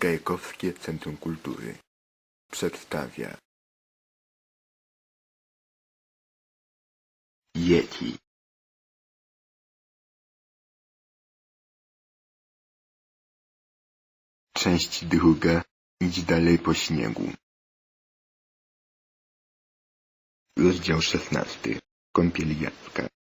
Gajkowskie Centrum Kultury. Przedstawia Yeti. Część druga. Idź dalej po śniegu. Rozdział szesnasty. Kąpiel Jacka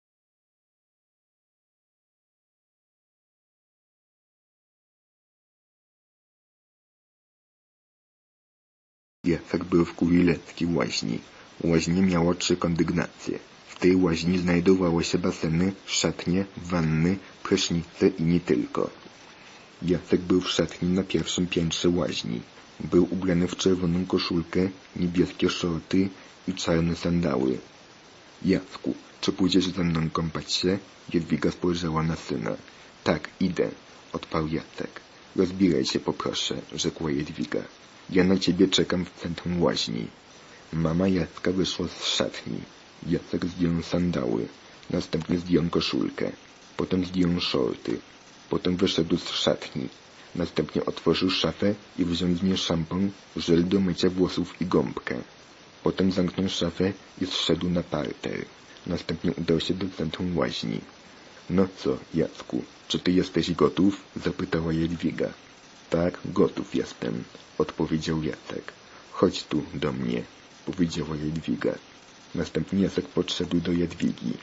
Jacek był w Kulileckiej łaźni. Łaźnia miała trzy kondygnacje. W tej łaźni znajdowały się baseny, szatnie, wanny, prysznice i nie tylko. Jacek był w szatni na pierwszym piętrze łaźni. Był ubrany w czerwoną koszulkę, niebieskie szorty i czarne sandały. Jacku, czy pójdziesz ze mną kąpać się? Jadwiga spojrzała na syna. Tak, idę, odparł Jacek. Rozbieraj się poproszę, rzekła Jadwiga. Ja na ciebie czekam w centrum łaźni. Mama Jacka wyszła z szatni. Jacek zdjął sandały. Następnie zdjął koszulkę. Potem zdjął szorty. Potem wyszedł z szatni. Następnie otworzył szafę i wziął z niej szampon, żel do mycia włosów i gąbkę. Potem zamknął szafę i zszedł na parter. Następnie udał się do centrum łaźni. No co, Jacku, czy ty jesteś gotów? zapytała Jadwiga. Tak, gotów jestem, odpowiedział Jacek. Chodź tu do mnie, powiedziała Jadwiga. Następnie Jacek podszedł do Jadwigi.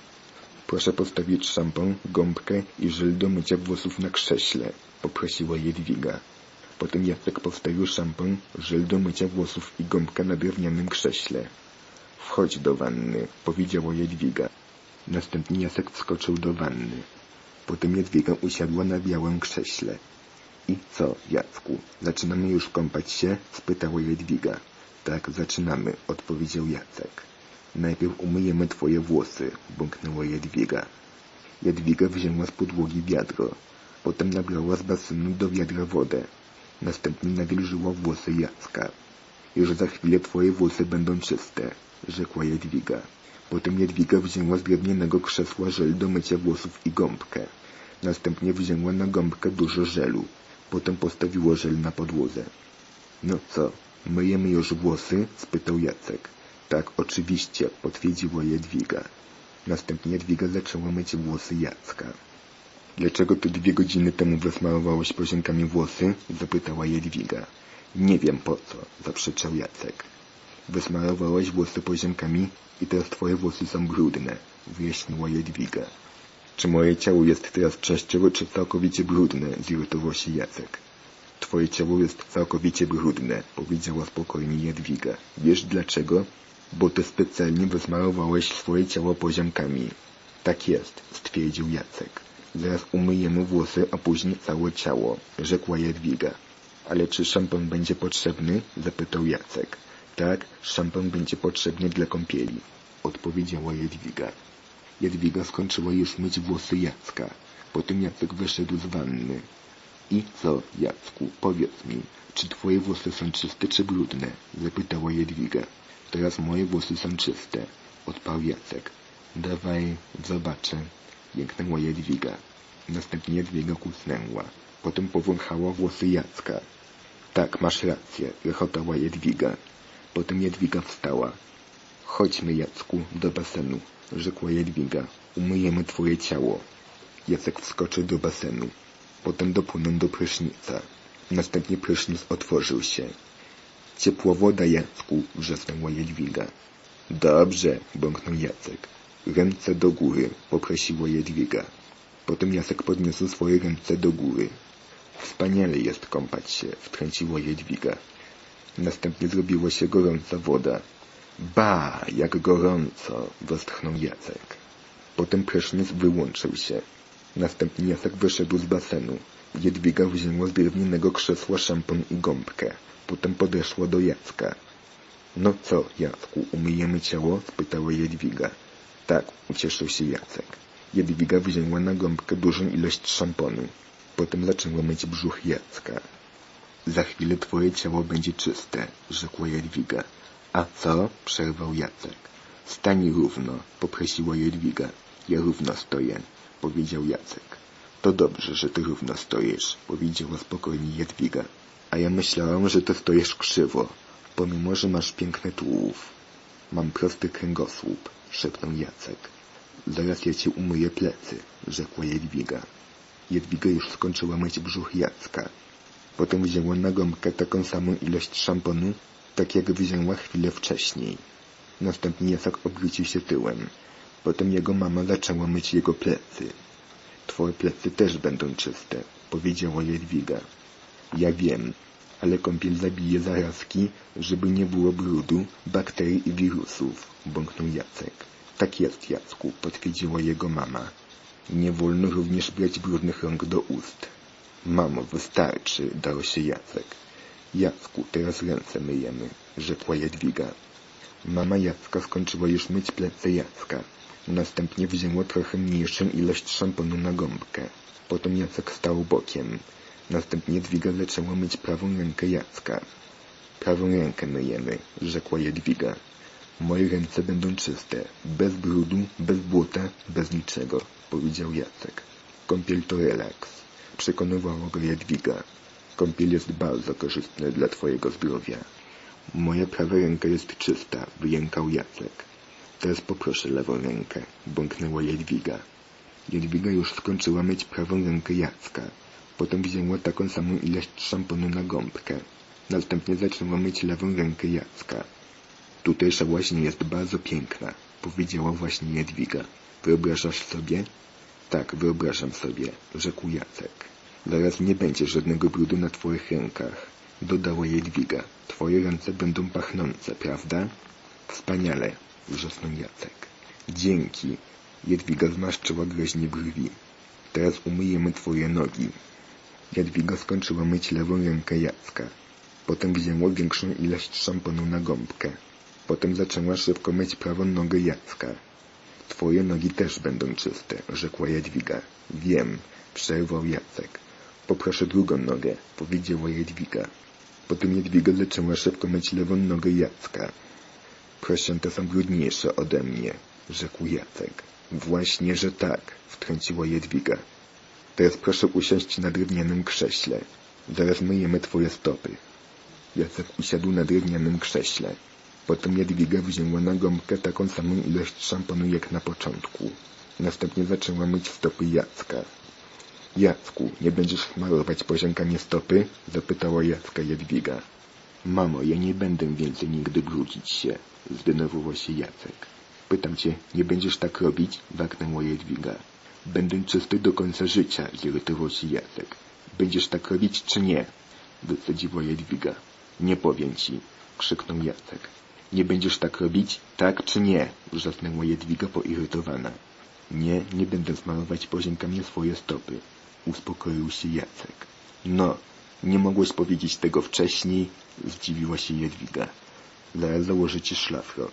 Proszę postawić szampon, gąbkę i żel do mycia włosów na krześle, poprosiła Jadwiga. Potem Jacek postawił szampon, żel do mycia włosów i gąbkę na drewnianym krześle. Wchodź do wanny, powiedziała Jadwiga. Następnie Jacek wskoczył do wanny. Potem Jadwiga usiadła na białym krześle. I co, Jacku, zaczynamy już kąpać się? spytała Jadwiga. Tak, zaczynamy, odpowiedział Jacek. Najpierw umyjemy twoje włosy, bąknęła Jadwiga. Jadwiga wzięła z podłogi wiadro. Potem nabrała z basenu do wiadra wodę. Następnie nawilżyła włosy Jacka. Już za chwilę twoje włosy będą czyste, rzekła Jadwiga. Potem Jadwiga wzięła z drewnianego krzesła żel do mycia włosów i gąbkę. Następnie wzięła na gąbkę dużo żelu. Potem postawiła żel na podłodze. No co, myjemy już włosy? spytał Jacek. Tak, oczywiście, potwierdziła Jadwiga. Następnie Jadwiga zaczęła myć włosy Jacka. Dlaczego ty dwie godziny temu wysmarowałeś poziomkami włosy? zapytała Jadwiga. Nie wiem po co, zaprzeczał Jacek. Wysmarowałeś włosy poziomkami i teraz twoje włosy są brudne, wyjaśniła Jadwiga. Czy moje ciało jest teraz częściowo czy całkowicie brudne? zirytował się Jacek. Twoje ciało jest całkowicie brudne, powiedziała spokojnie Jadwiga. Wiesz dlaczego? Bo ty specjalnie wysmarowałeś swoje ciało poziomkami. Tak jest, stwierdził Jacek. Zaraz umyjemy włosy, a później całe ciało, rzekła Jadwiga. Ale czy szampon będzie potrzebny? zapytał Jacek. Tak, szampon będzie potrzebny dla kąpieli, odpowiedziała Jadwiga. Jadwiga skończyła już myć włosy Jacka. Potem Jacek wyszedł z wanny. I co, Jacku, powiedz mi, czy twoje włosy są czyste czy brudne? zapytała Jadwiga. Teraz moje włosy są czyste, odparł Jacek. Dawaj, zobaczę, jęknęła Jadwiga. Następnie Jadwiga kucnęła. Potem powąchała włosy Jacka. Tak, masz rację, rechotała Jadwiga. Potem Jadwiga wstała. Chodźmy, Jacku, do basenu, rzekła Jadwiga. Umyjemy twoje ciało. Jacek wskoczył do basenu. Potem dopłynął do prysznica. Następnie prysznic otworzył się. Ciepła woda, Jacku, wrzasnęła Jadwiga. Dobrze, bąknął Jacek. Ręce do góry, poprosiła Jadwiga. Potem Jacek podniósł swoje ręce do góry. Wspaniale jest kąpać się, wtrąciła Jadwiga. Następnie zrobiła się gorąca woda. Ba, jak gorąco, westchnął Jacek. Potem prysznic wyłączył się. Następnie Jacek wyszedł z basenu. Jadwiga wzięła z drewnianego krzesła szampon i gąbkę. Potem podeszła do Jacka. No co, Jacku, umyjemy ciało? spytała Jadwiga. Tak, ucieszył się Jacek. Jadwiga wzięła na gąbkę dużą ilość szamponu. Potem zaczęła myć brzuch Jacka. Za chwilę twoje ciało będzie czyste, rzekła Jadwiga. A co? przerwał Jacek. Stań równo, poprosiła Jadwiga. Ja równo stoję, powiedział Jacek. To dobrze, że ty równo stoisz, powiedziała spokojnie Jadwiga. A ja myślałam, że ty stoisz krzywo, pomimo, że masz piękny tułów. Mam prosty kręgosłup, szepnął Jacek. Zaraz ja ci umyję plecy, rzekła Jadwiga. Jadwiga już skończyła myć brzuch Jacka. Potem wzięła na gąbkę taką samą ilość szamponu, tak jak wzięła chwilę wcześniej. Następnie Jacek obrócił się tyłem. Potem jego mama zaczęła myć jego plecy. Twoje plecy też będą czyste, powiedziała Jadwiga. Ja wiem, ale kąpiel zabije zarazki, żeby nie było brudu, bakterii i wirusów, bąknął Jacek. Tak jest, Jacku, potwierdziła jego mama. Nie wolno również brać brudnych rąk do ust. Mamo, wystarczy, dał się Jacek. Jacku, teraz ręce myjemy, rzekła Jadwiga. Mama Jacka skończyła już myć plecy Jacka. Następnie wzięła trochę mniejszą ilość szamponu na gąbkę. Potem Jacek stał bokiem. Następnie Jadwiga zaczęła myć prawą rękę Jacka. Prawą rękę myjemy, rzekła Jadwiga. Moje ręce będą czyste, bez brudu, bez błota, bez niczego, powiedział Jacek. Kąpiel to relaks, przekonywała go Jadwiga. Kąpiel jest bardzo korzystny dla twojego zdrowia. Moja prawa ręka jest czysta, wyjękał Jacek. Teraz poproszę lewą rękę, bąknęła Jadwiga. Jadwiga już skończyła myć prawą rękę Jacka. Potem wzięła taką samą ilość szamponu na gąbkę. Następnie zaczęła myć lewą rękę Jacka. Tutejsza łaźnia jest bardzo piękna, powiedziała właśnie Jadwiga. Wyobrażasz sobie? Tak, wyobrażam sobie, rzekł Jacek. Zaraz nie będzie żadnego brudu na twoich rękach, dodała Jadwiga. Twoje ręce będą pachnące, prawda? Wspaniale, wrzasnął Jacek. Dzięki. Jadwiga zmarszczyła groźnie brwi. Teraz umyjemy twoje nogi. Jadwiga skończyła myć lewą rękę Jacka. Potem wzięła większą ilość szamponu na gąbkę. Potem zaczęła szybko myć prawą nogę Jacka. Twoje nogi też będą czyste, rzekła Jadwiga. Wiem, przerwał Jacek. Poproszę drugą nogę, powiedziała Jadwiga. Potem Jadwiga zaczęła szybko myć lewą nogę Jacka. Prosięte są brudniejsze ode mnie, rzekł Jacek. Właśnie, że tak, wtrąciła Jadwiga. Teraz proszę usiąść na drewnianym krześle. Zaraz myjemy twoje stopy. Jacek usiadł na drewnianym krześle. Potem Jadwiga wzięła na gąbkę taką samą ilość szamponu jak na początku. Następnie zaczęła myć stopy Jacka. Jacku, nie będziesz chmarować poziomkami stopy? zapytała Jacka Jadwiga. Mamo, ja nie będę więcej nigdy brudzić się, zdenerwował się Jacek. Pytam cię, nie będziesz tak robić? warknęła Jadwiga. Będę czysty do końca życia, zirytował się Jacek. Będziesz tak robić czy nie? Wycedziła Jadwiga. Nie powiem ci, krzyknął Jacek. Nie będziesz tak robić, tak czy nie? wrzasnęła Jadwiga poirytowana. Nie, nie będę smarować poziomkami swoje stopy, uspokoił się Jacek. No, nie mogłeś powiedzieć tego wcześniej, zdziwiła się Jadwiga. Zaraz założę ci szlafrok.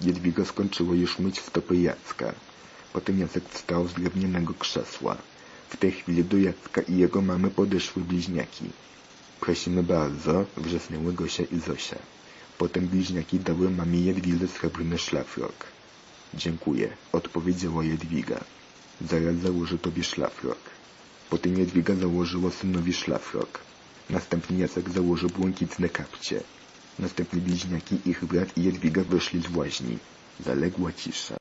Jadwiga skończyła już myć stopy Jacka. Potem Jacek wstał z drewnianego krzesła. W tej chwili do Jacka i jego mamy podeszły bliźniaki. Prosimy bardzo, wrzasnęły Gosia i Zosia. Potem bliźniaki dały mamie Jadwidze srebrny szlafrok. Dziękuję, odpowiedziała Jadwiga. Zaraz założę tobie szlafrok. Potem Jadwiga założyła synowi szlafrok. Następnie Jacek założył błękitne kapcie. Następnie bliźniaki, ich brat i Jadwiga wyszli z łaźni. Zaległa cisza.